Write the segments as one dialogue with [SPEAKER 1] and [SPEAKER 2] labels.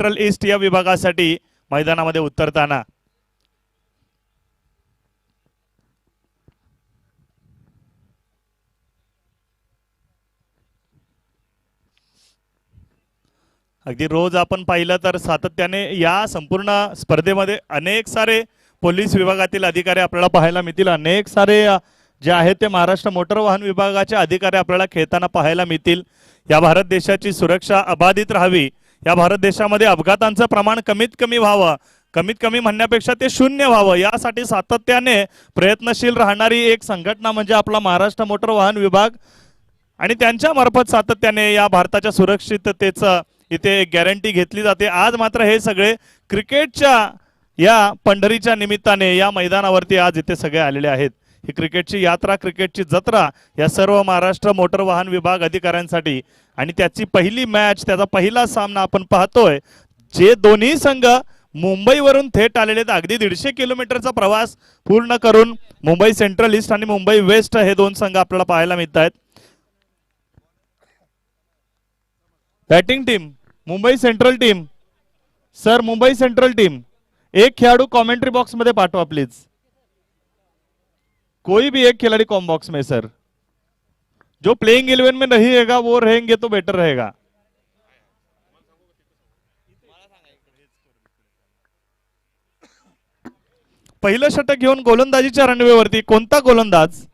[SPEAKER 1] Central east या विभागासाठी मैदानामध्ये उतरताना. अगदी रोज आपण पाहिलं तर सातत्याने या संपूर्ण स्पर्धेमध्ये अनेक सारे पोलीस विभागातील अधिकारी आपल्याला पाहायला मिळतील. अनेक सारे जे आहेत ते महाराष्ट्र मोटर वाहन विभागाचे अधिकारी आपल्याला खेळताना पाहायला मिळतील. या भारत देशाची सुरक्षा अबाधित राहावी. या भारत देशामध्ये अपघातांचं प्रमाण कमीत कमी व्हावं कमीत कमी म्हणण्यापेक्षा ते शून्य व्हावं यासाठी सातत्याने प्रयत्नशील राहणारी एक संघटना म्हणजे आपला महाराष्ट्र मोटर वाहन विभाग. आणि त्यांच्या मार्फत सातत्याने या भारताच्या सुरक्षिततेचं इथे गॅरंटी घेतली जाते. आज मात्र हे सगळे क्रिकेटच्या या पंढरीच्या निमित्ताने या मैदानावरती आज इथे सगळे आलेले आहेत. ही क्रिकेटची यात्रा क्रिकेटची जत्रा या सर्व महाराष्ट्र मोटर वाहन विभाग अधिकाऱ्यांसाठी. आणि त्याची पहिली मॅच त्याचा पहिला सामना आपण पाहतोय जे दोन्ही संघ मुंबईवरून थेट आलेले आहेत. अगदी दीडशे किलोमीटरचा प्रवास पूर्ण करून मुंबई सेंट्रल ईस्ट आणि मुंबई वेस्ट हे दोन संघ आपल्याला पाहायला मिळत आहेत batting team Mumbai Central team. Sir Mumbai Central team एक खेळाडू कमेंट्री बॉक्समध्ये पाठवा प्लीज कोई भी एक खिलाड़ी कॉम बॉक्स में सर जो प्लेइंग इलेवन में नहीं रहेगा वो रहेंगे तो बेटर रहेगा. पहिलं षटक घेऊन गोलंदाजीच्या रणवेवरती कोणता गोलंदाज?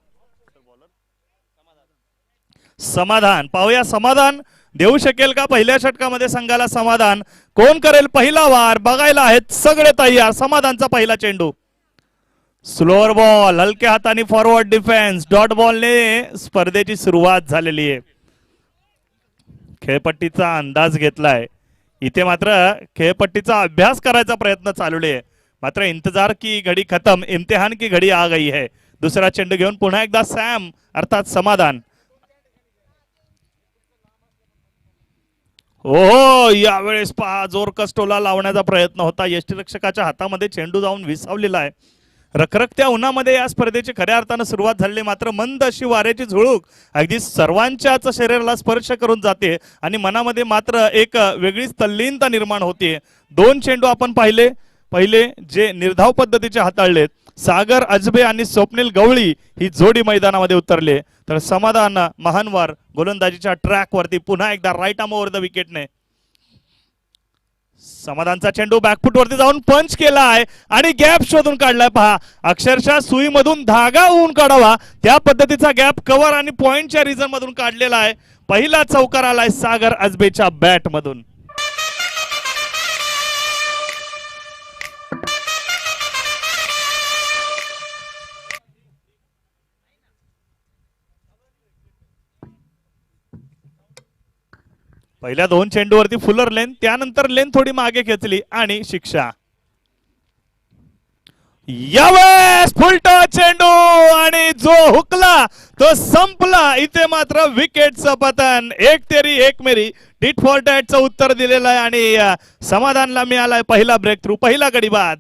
[SPEAKER 1] समाधान. पाहूया समाधान. देऊ शकेल का पहिल्या षटकामध्ये संघाला समाधान? कोण करेल पहिला वार? बघायला आहेत सगळे तयार. समाधानचा पहिला चेंडू. स्लोअर बॉल हलक्या हाताने फॉरवर्ड डिफेन्स डॉट बॉलने स्पर्धेची सुरुवात झालेली आहे. खेळपट्टीचा अंदाज घेतलाय. इथे मात्र खेळपट्टीचा अभ्यास करायचा प्रयत्न चालू आहे मात्र इंतजार की घडी खतम इम्तिहान की घडी आ गई है. दुसरा चेंडू घेऊन पुन्हा एकदा सॅम अर्थात समाधान. हो यावेळेस पहा जोर कस्टोला लावण्याचा प्रयत्न होता. यष्टीरक्षकाच्या हातामध्ये चेंडू जाऊन विसावलेला आहे. रखरखत्या उन्हामध्ये या स्पर्धेची खऱ्या अर्थानं सुरुवात झाली मात्र मंद अशी वाऱ्याची झुळूक अगदी सर्वांच्याच शरीराला स्पर्श करून जाते आणि मनामध्ये मात्र एक वेगळीच तल्लीनता निर्माण होते. दोन चेंडू आपण पाहिले. पहिले जे निर्धाव पद्धतीचे हाताळलेत. सागर अजबे आणि स्वप्नील गवळी ही जोडी मैदानामध्ये उतरले. तर समाधान महानवार गोलंदाजीच्या ट्रॅकवरती पुन्हा एकदा राईट आम ओव्हर द विकेटने समाधानचा चेंडू बॅकफुट वरती जाऊन पंच केला आहे आणि गॅप शोधून काढलाय. पहा अक्षरशः सुईमधून धागा होऊन काढावा. त्या पद्धतीचा गॅप कव्हर आणि पॉइंटच्या रिझन मधून काढलेला आहे. पहिला चौकार आलाय सागर अजबेच्या बॅट मधून. पहिल्या दोन चेंडूवरती फुलर लेन त्यानंतर लेन थोडी मागे खेचली आणि शिक्षा. यावेळेस फुलट चेंडू आणि जो हुकला तो संपला. इथे मात्र विकेटचं पतन एक तेरी एक मेरी. डिट फॉर डॅटचं उत्तर दिलेलं आहे आणि समाधानला मिळालाय पहिला ब्रेक थ्रू पहिला गडी बाद.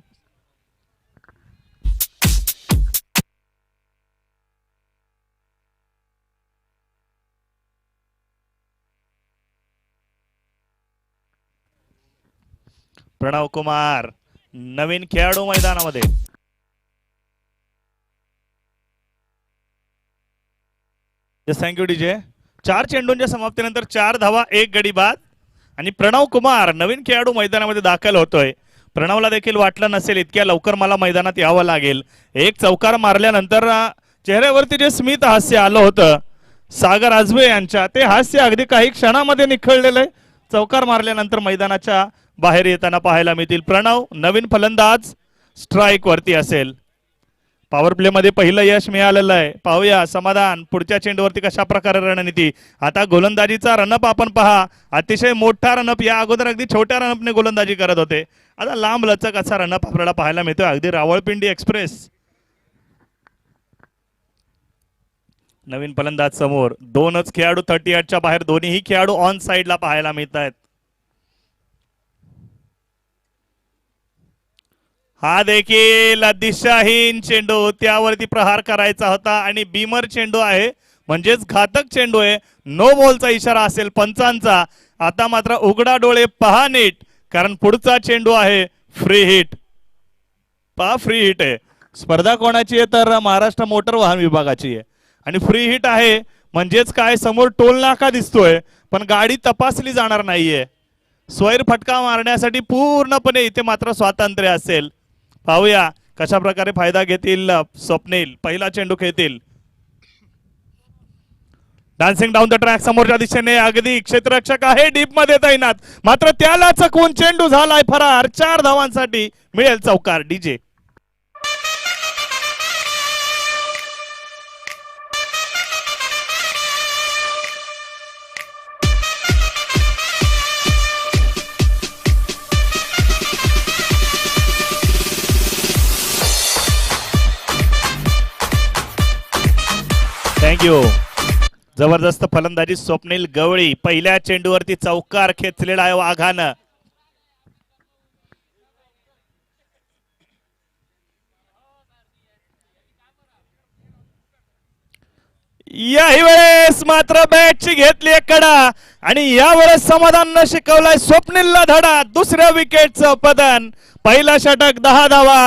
[SPEAKER 1] प्रणव कुमार नवीन खेळाडू मैदानामध्ये. थँक्यू डीजे चार चेंडूंच्या समाप्तीनंतर चार धावा एक गडी बाद. आणि प्रणव कुमार नवीन खेळाडू मैदानामध्ये दाखल होतोय. प्रणवला देखील वाटलं नसेल इतक्या लवकर मला मैदानात यावं लागेल. एक चौकार मारल्यानंतर चेहऱ्यावरती जे स्मित हास्य आलं होतं सागर आजबे यांच्या ते हास्य अगदी काही क्षणामध्ये निखळलेलं आहे. चौकार मारल्यानंतर मैदानाच्या बाहेर येताना पाहायला मिळतील. प्रणव नवीन फलंदाज स्ट्राईक वरती असेल. पॉवर प्ले मध्ये पहिलं यश मिळालेलं आहे. पाहूया समाधान. पुढच्या चेंडूवरती कशा प्रकारे रणनीती? आता गोलंदाजीचा रनअप आपण पहा. अतिशय मोठा रनअप या अगोदर अगदी छोट्या रनअपने गोलंदाजी करत होते. आता लांब लचक असा रनअप आपल्याला पाहायला मिळतोय. अगदी रावळपिंडी एक्सप्रेस नवीन फलंदाज समोर. दोनच खेळाडू थर्टी एटच्या बाहेर. दोन्हीही खेळाडू ऑन साईडला पाहायला मिळत आहेत हा देखील दिशाहीन चेंडू त्यावरती प्रहार करायचा होता आणि बीमर चेंडू आहे म्हणजेच घातक चेंडू आहे. नो बॉलचा इशारा असेल पंचांचा. आता मात्र उघडा डोळे पहा नीट कारण पुढचा चेंडू आहे फ्री हिट पहा फ्री हिट आहे. स्पर्धा कोणाची आहे तर महाराष्ट्र मोटर वाहन विभागाची आहे. आणि फ्री हिट आहे म्हणजेच काय? समोर टोल नाका दिसतोय पण गाडी तपासली जाणार नाहीये. स्वैर फटका मारण्यासाठी पूर्णपणे इथे मात्र स्वातंत्र्य असेल. पाहूया कशा प्रकारे फायदा घेतील स्वप्नील. पहिला चेंडू खेळतील. डान्सिंग डाऊन द ट्रॅक समोरच्या दिशेने अगदी क्षेत्ररक्षक आहे. डीपमध्ये तैनात. मात्र त्याला चकवून चेंडू झालाय फरार. चार धावांसाठी मिळेल चौकार. डीजे थँक्यू जबरदस्त फलंदाजी स्वप्नील गवळी पहिल्या चेंडूवरती चौकार खेचलेला आहे वाघानं. याही वेळेस मात्र बॅटची घेतली एक कडा आणि यावेळेस समाधान शिकवलाय स्वप्नीलला धडा. दुसऱ्या विकेटचं पदन पहिला षटक दहा धावात.